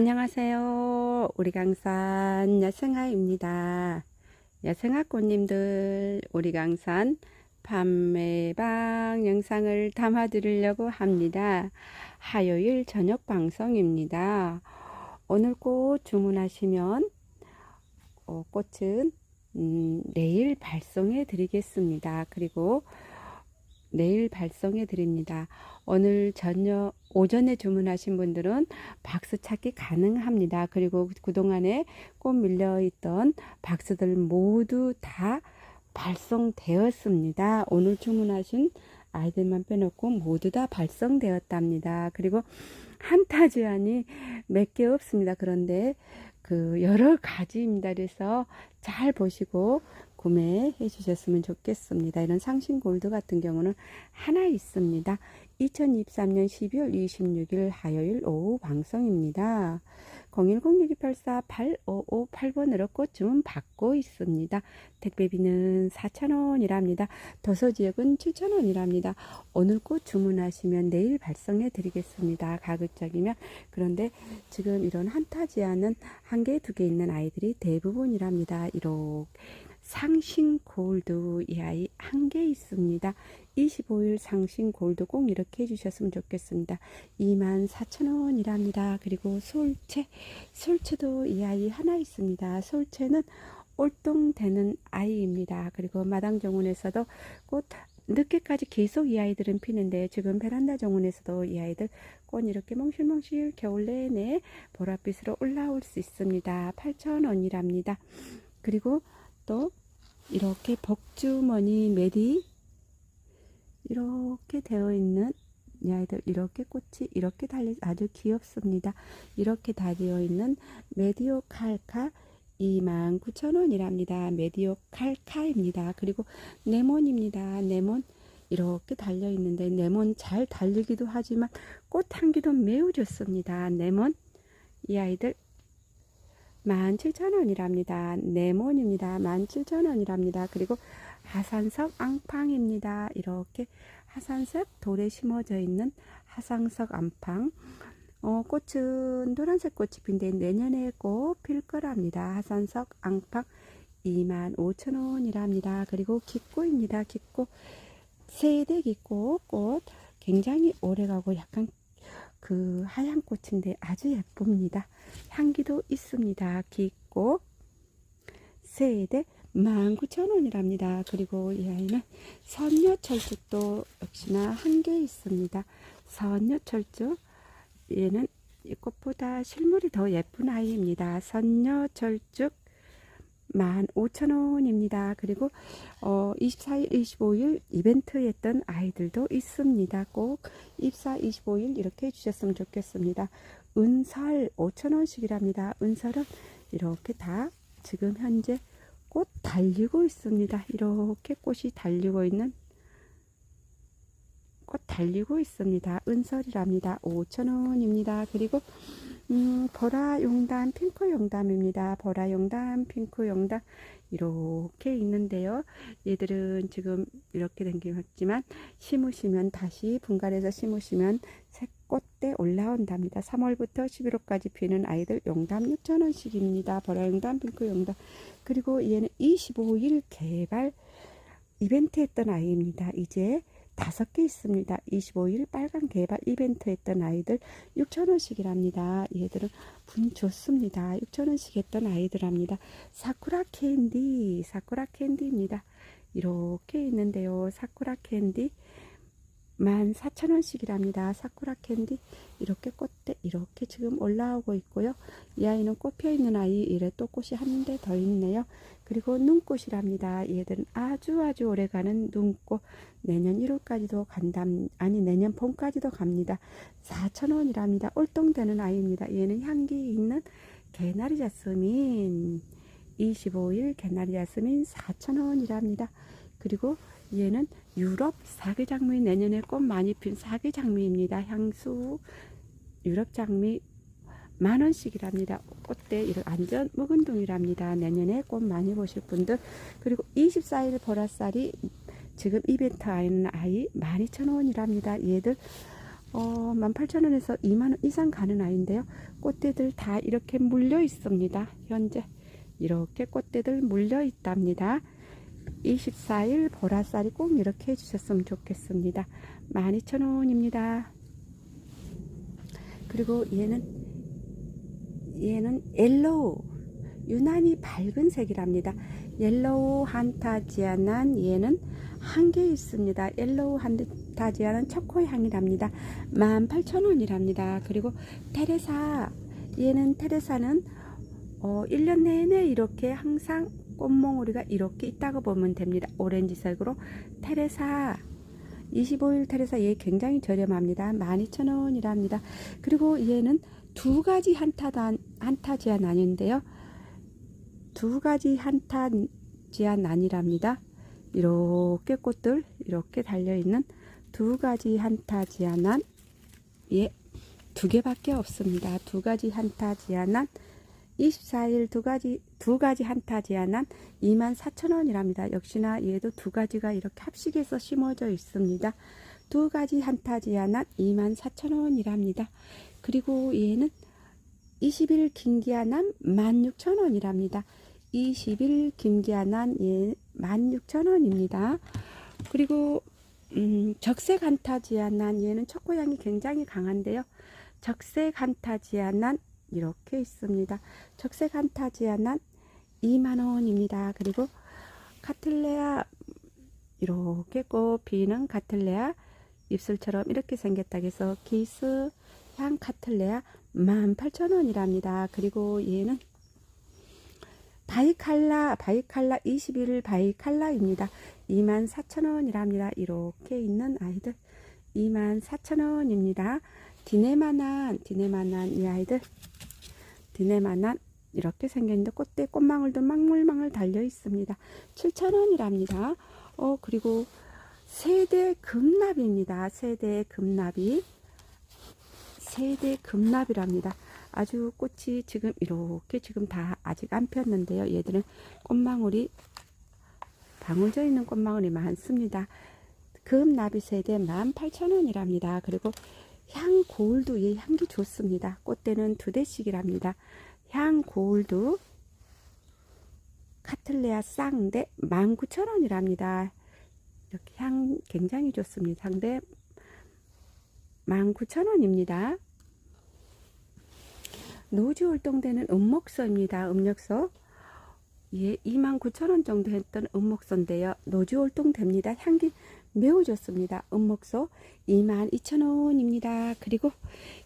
안녕하세요. 우리 강산 야생아입니다. 야생아 꽃님들, 우리 강산 판매방 영상을 담아 드리려고 합니다. 화요일 저녁 방송입니다. 오늘 꽃 주문하시면 어, 꽃은 음, 내일 발송해 드리겠습니다. 그리고 내일 발송해 드립니다. 오늘 저녁 오전에 주문하신 분들은 박스 찾기 가능합니다. 그리고 그동안에 꽃 밀려 있던 박스들 모두 다 발송되었습니다. 오늘 주문하신 아이들만 빼놓고 모두 다 발송되었답니다. 그리고 한타지안이 몇 개 없습니다. 그런데 그 여러 가지입니다. 그래서 잘 보시고 구매해 주셨으면 좋겠습니다. 이런 상신 골드 같은 경우는 하나 있습니다. 2023년 12월 26일 화요일 오후 방송입니다. 010-6284-8558번으로 꽃 주문 받고 있습니다. 택배비는 4,000원이랍니다. 도서지역은 7,000원이랍니다. 오늘 꽃 주문하시면 내일 발송해 드리겠습니다. 가급적이면. 그런데 지금 이런 한타지아는 한 개, 두 개 있는 아이들이 대부분이랍니다. 이렇게. 상신 골드 이 아이 한 개 있습니다. 25일 상신 골드 꼭 이렇게 해주셨으면 좋겠습니다. 24,000원이랍니다. 그리고 솔채, 솔채도 이 아이 하나 있습니다. 솔채는 올동되는 아이입니다. 그리고 마당 정원에서도 꽃 늦게까지 계속 이 아이들은 피는데 지금 베란다 정원에서도 이 아이들 꽃 이렇게 몽실몽실 겨울 내내 보랏빛으로 올라올 수 있습니다. 8,000원이랍니다. 그리고 또 이렇게 복주머니 메디 이렇게 되어 있는 이 아이들 이렇게 꽃이 이렇게 달려 아주 귀엽습니다. 이렇게 달려 있는 메디오 칼카 29,000원이랍니다. 메디오 칼카입니다. 그리고 네몬입니다. 네몬 이렇게 달려 있는데 네몬 잘 달리기도 하지만 꽃 향기도 매우 좋습니다. 네몬 이 아이들 17,000원이랍니다. 네몬입니다. 17,000원이랍니다. 그리고 하산석 앙팡입니다. 이렇게 하산석 돌에 심어져 있는 하상석 앙팡. 어, 꽃은 노란색 꽃이 핀데 내년에 꼭 필 거랍니다. 하산석 앙팡 25,000원이랍니다. 그리고 기꼬입니다. 기꼬 세대 기꼬 꽃 굉장히 오래가고 약간 그 하얀 꽃인데 아주 예쁩니다. 향기도 있습니다. 깊고 세대 19,000원이랍니다. 그리고 이 아이는 선녀철쭉도 역시나 한 개 있습니다. 선녀철쭉 얘는 이 꽃보다 실물이 더 예쁜 아이입니다. 선녀철쭉 15,000원입니다. 그리고 어 24일, 25일 이벤트 했던 아이들도 있습니다. 꼭 24, 25일 이렇게 해주셨으면 좋겠습니다. 은설 5,000원씩이랍니다. 은설은 이렇게 다 지금 현재 꽃 달리고 있습니다. 이렇게 꽃이 달리고 있는 꽃 달리고 있습니다. 은설이랍니다. 5,000원입니다. 그리고 음, 보라 용담, 핑크 용담입니다. 보라 용담, 핑크 용담 이렇게 있는데요. 얘들은 지금 이렇게 생겼지만 심으시면 다시 분갈해서 심으시면 새 꽃대 올라온답니다. 3월부터 11월까지 피는 아이들 용담 6,000원씩입니다. 보라 용담, 핑크 용담 그리고 얘는 25일 개발 이벤트 했던 아이입니다. 이제 다섯 개 있습니다. 25일 빨간 개발 이벤트 했던 아이들 6,000원씩이랍니다. 얘들은 분 좋습니다. 6,000원씩 했던 아이들합니다. 사쿠라 캔디, 사쿠라 캔디입니다. 이렇게 있는데요. 사쿠라 캔디 14,000원씩이랍니다. 사쿠라 캔디 이렇게 꽃대 이렇게 지금 올라오고 있고요. 이 아이는 꽃펴 있는 아이 이래 또 꽃이 한 대 더 있네요. 그리고 눈꽃이랍니다. 얘들은 아주 아주 오래가는 눈꽃 내년 1월까지도 간담 아니 내년 봄까지도 갑니다. 4,000원이랍니다. 올동되는 아이입니다. 얘는 향기 있는 개나리 자스민 25일 개나리 자스민 4,000원이랍니다. 그리고 얘는 유럽 사계 장미 내년에 꽃 많이 핀 사계 장미입니다. 향수 유럽 장미 만 원씩이랍니다. 꽃대 이런 안전 묵은둥이랍니다. 내년에 꽃 많이 보실 분들 그리고 24일 보라쌀이 지금 이벤트 하는 아이 12,000원이랍니다. 얘들 어, 어, 18,000원에서 2만원 이상 가는 아이인데요. 꽃대들 다 이렇게 물려 있습니다. 현재 이렇게 꽃대들 물려 있답니다. 24일 보라쌀이 꼭 이렇게 해주셨으면 좋겠습니다. 12,000원입니다. 그리고 얘는 얘는 옐로우 유난히 밝은 색이랍니다. 옐로우 한타지아난 얘는 한 개 있습니다. 옐로우 한타지아는 초코 향이랍니다. 18,000원이랍니다. 그리고 테레사 얘는 테레사는 어, 1년 내내 이렇게 항상 꽃몽우리가 이렇게 있다고 보면 됩니다. 오렌지색으로 테레사 25일 테레사 얘 굉장히 저렴합니다. 12,000원이랍니다. 그리고 얘는 두 가지 한타 단 한타지아 난인데요. 두 가지 한타지아 난이랍니다. 이렇게 꽃들 이렇게 달려 있는 두 가지 한타지아 난 예, 두 개밖에 없습니다. 두 가지 한타지아 난 24일 두 가지 두 가지 한타지아난 24,000원이랍니다. 역시나 얘도 두 가지가 이렇게 합식해서 심어져 있습니다. 두 가지 한타지아난 24,000원이랍니다. 그리고 얘는 20일 김기아난 16,000원이랍니다. 20일 김기아난 예 16,000원입니다. 그리고 음, 적색 한타지아난 얘는 초코향이 굉장히 강한데요. 적색 한타지아난 이렇게 있습니다. 적색 한타지아난 2만원입니다. 그리고 카틀레아 이렇게 꽃 피는 카틀레아 입술처럼 이렇게 생겼다 해서 기스 향 카틀레아 18,000원이랍니다. 그리고 얘는 바이칼라 바이칼라 21일 바이칼라입니다. 24,000원이랍니다. 이렇게 있는 아이들 24,000원입니다. 디네마난 디네마난 이 아이들 디네마난 이렇게 생겼는데 꽃대 꽃망울도 망물망울 달려 있습니다. 7,000원이랍니다. 어 그리고 세대 금납입니다. 세대 금납이 세대 금납이랍니다. 아주 꽃이 지금 이렇게 지금 다 아직 안 폈는데요. 얘들은 꽃망울이 방울져 있는 꽃망울이 많습니다. 금나비 세대 18,000원이랍니다. 그리고 향 고울도 얘 향기 좋습니다. 꽃대는 두 대씩이랍니다. 향 고울도 카틀레아 쌍대 19,000원이랍니다. 이렇게 향 굉장히 좋습니다. 상대 19,000원입니다. 노지월동되는 음목서입니다. 음력서. 예, 29,000원 정도 했던 음목서인데요. 노지월동 됩니다. 향기 매우 좋습니다. 음목소 22,000원입니다. 그리고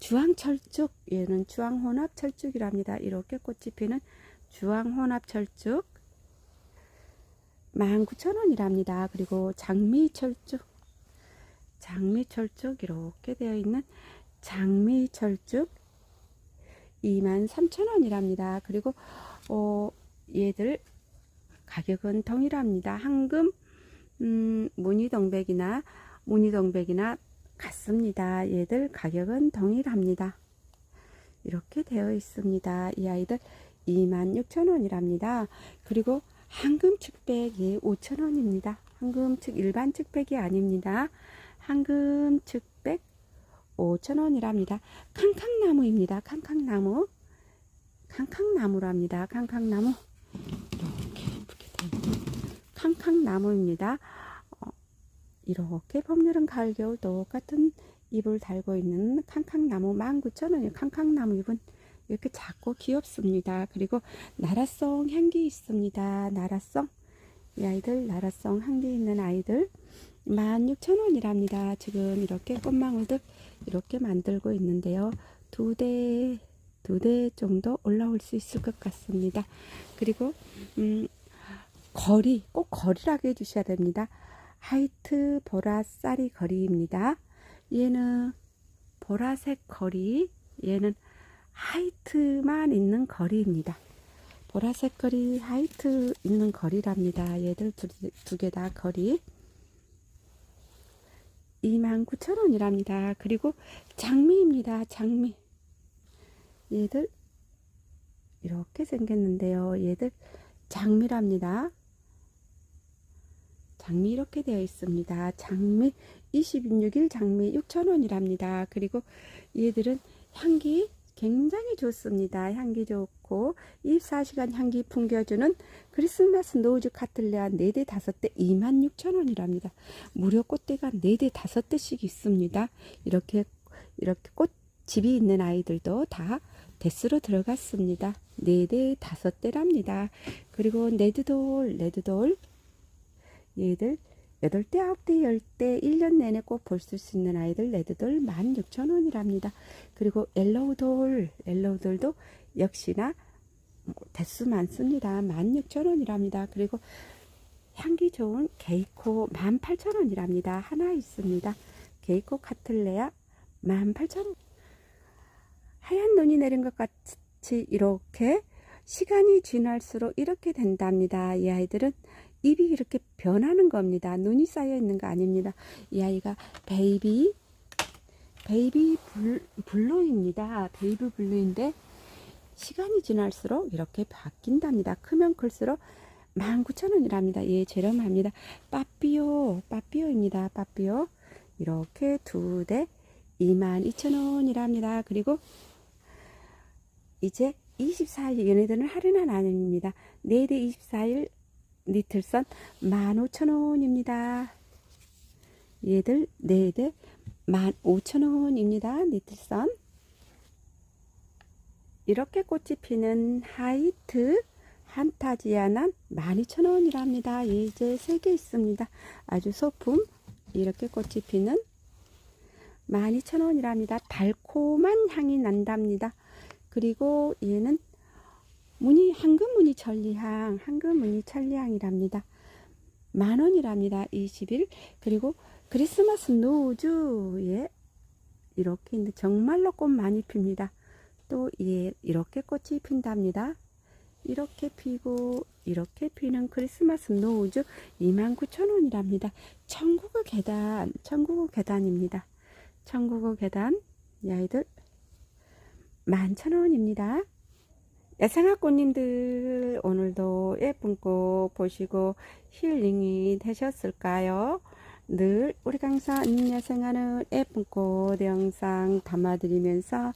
주황철쭉 얘는 주황혼합철쭉이랍니다. 이렇게 꽃이 피는 주황혼합철쭉 19,000원이랍니다. 그리고 장미철쭉 장미철쭉 이렇게 되어 있는 장미철쭉 23,000원이랍니다. 그리고 어, 얘들 가격은 동일합니다. 황금 음, 무늬동백이나 무늬동백이나 같습니다. 얘들 가격은 동일합니다. 이렇게 되어 있습니다. 이 아이들 26,000원이랍니다. 그리고 황금 측백 예, 5,000원입니다. 황금 측 일반 측백이 아닙니다. 황금측백 5,000원이랍니다. 캉캉나무입니다. 캉캉나무 캉캉나무랍니다. 캉캉나무 캉캉나무입니다. 어, 이렇게 봄, 여름, 가을, 겨울 똑같은 잎을 달고 있는 캉캉나무 19,000원이에요. 캉캉나무 잎은 이렇게 작고 귀엽습니다. 그리고 나라성 향기 있습니다. 나라성 이 아이들 나라성 향기 있는 아이들 16,000원이랍니다. 지금 이렇게 꽃망울들 이렇게 만들고 있는데요. 두 대, 두 대 정도 올라올 수 있을 것 같습니다. 그리고, 음, 거리, 꼭 거리라고 해주셔야 됩니다. 하이트 보라쌀이 거리입니다. 얘는 보라색 거리, 얘는 하이트만 있는 거리입니다. 보라색 거리, 하이트 있는 거리랍니다. 얘들 두 개 다 거리. 29,000원이랍니다. 그리고 장미입니다. 장미. 얘들 이렇게 생겼는데요. 얘들 장미랍니다. 장미 이렇게 되어 있습니다. 장미 26일 장미 6,000원이랍니다. 그리고 얘들은 향기 굉장히 좋습니다. 향기 좋고 24시간 향기 풍겨주는 크리스마스 노즈 카틀레아 4대 5대 26,000원이랍니다. 무려 꽃대가 4대 5대씩 있습니다. 이렇게 이렇게 꽃 집이 있는 아이들도 다 대수로 들어갔습니다. 4대 5대랍니다. 그리고 레드돌 레드돌 얘들 8대, 9대, 10대 1년 내내 꼭 볼 수 있는 아이들 레드돌 16,000원이랍니다. 그리고 옐로우돌, 옐로우돌도 역시나 뭐 대수 많습니다. 16,000원이랍니다. 그리고 향기 좋은 게이코 18,000원이랍니다. 하나 있습니다. 게이코 카틀레아 18,000원. 하얀 눈이 내린 것 같이 이렇게 시간이 지날수록 이렇게 된답니다. 이 아이들은 입이 이렇게 변하는 겁니다. 눈이 쌓여 있는 거 아닙니다. 이 아이가 베이비 베이비 블, 블루입니다. 베이비 블루인데 시간이 지날수록 이렇게 바뀐답니다. 크면 클수록 19,000원이랍니다. 예, 저렴합니다. 빠삐오, 빠삐오입니다. 빠삐오. 이렇게 두 대 22,000원이랍니다. 그리고 이제 24일 얘네들은 할인한 아닙니다. 4대 24일 니틀선 15,000원입니다. 얘들 4대 15,000원입니다. 니틀선 이렇게 꽃이 피는 하이트 한타지아는 12,000원이랍니다. 예, 이제 3개 있습니다. 아주 소품 이렇게 꽃이 피는 12,000원이랍니다. 달콤한 향이 난답니다. 그리고 얘는 무늬 황금 무늬 천리향 황금 무늬 천리향이랍니다. 만 원이랍니다. 20일 그리고 크리스마스 노즈에 이렇게 있는데 정말로 꽃 많이 핍니다. 또 예, 이렇게 꽃이 핀답니다. 이렇게 피고 이렇게 피는 크리스마스 노즈 29,000원이랍니다. 천국의 계단, 천국의 계단입니다. 천국의 계단 이 아이들 11,000원입니다. 야생화 꽃님들 오늘도 예쁜 꽃 보시고 힐링이 되셨을까요? 늘 우리 강사 야생화는 예쁜 꽃 영상 담아드리면서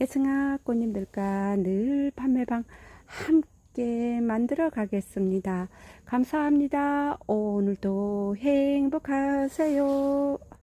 야생화 꽃님들과 늘 판매방 함께 만들어 가겠습니다. 감사합니다. 오늘도 행복하세요.